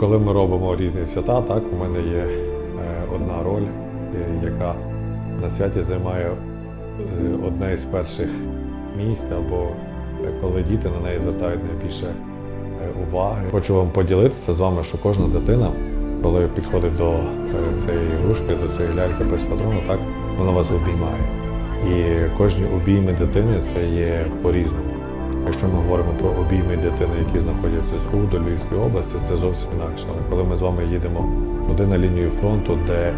Коли ми робимо різні свята, так у мене є е, одна роль, е, яка на святі займає е, одне із перших місць, або коли діти на неї звертають найбільше уваги. Хочу вам поділитися з вами, що кожна дитина, коли підходить до цієї ігрушки, до цієї ляльки без патрона, так вона вас обіймає. І кожні обійми дитини це є по-різному. Якщо ми говоримо про обійми дитини, які знаходяться тут, до Львівської області, це зовсім інакше. Але коли ми з вами їдемо туди на лінію фронту, де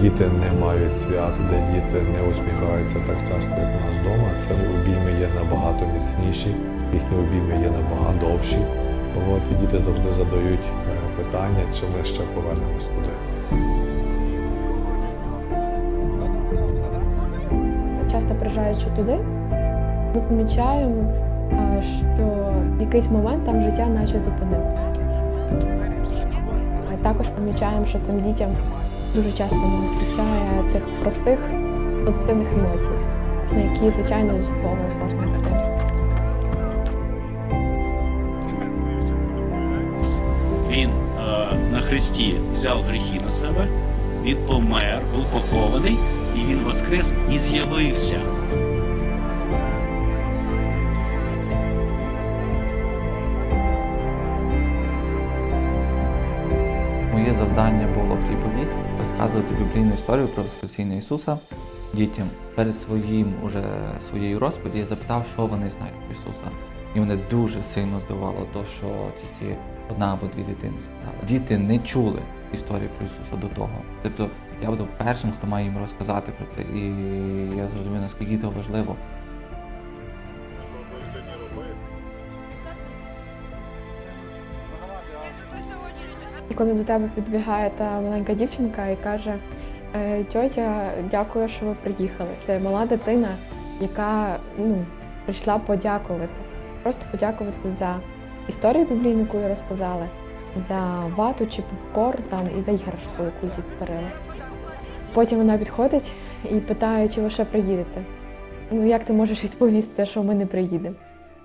діти не мають свят, де діти не усміхаються так часто, як у нас вдома, це обійми є набагато міцніші, їхні обійми є набагато довші. От, і діти завжди задають е, питання, чи ми ще повернемось туди. Часто приїжджаючи туди, ми помічаємо, що в якийсь момент там життя наче зупинилося. А також помічаємо, що цим дітям дуже часто не вистачає цих простих позитивних емоцій, на які, звичайно, заслуговує кожна дитина. Він е, на хресті взяв гріхи на себе, він помер, був похований, і він воскрес і з'явився. Завдання було в тій повісті розказувати біблійну історію про Воскресіння Ісуса дітям. Перед своїм уже своєю розповіді я запитав, що вони знають про Ісуса. І мене дуже сильно здивувало те, що тільки одна або дві дитини сказали. Діти не чули історії про Ісуса до того. Тобто я буду першим, хто має їм розказати про це. І я зрозумів, наскільки це важливо. І коли до тебе підбігає та маленька дівчинка і каже: «Е, тьотя, дякую, що ви приїхали. Це мала дитина, яка ну, прийшла подякувати. Просто подякувати за історію біблійну, яку їй розказали, за вату чи попкорн там, і за іграшку, яку їй подарили. Потім вона підходить і питає, чи ви ще приїдете. Ну, як ти можеш відповісти, що ми не приїдемо?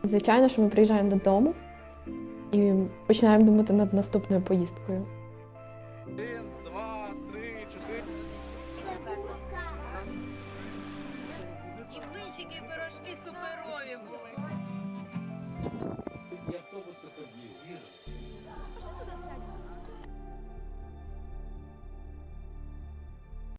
Звичайно, що ми приїжджаємо додому і починаємо думати над наступною поїздкою. два, І блинчики, і пирожки суперові були.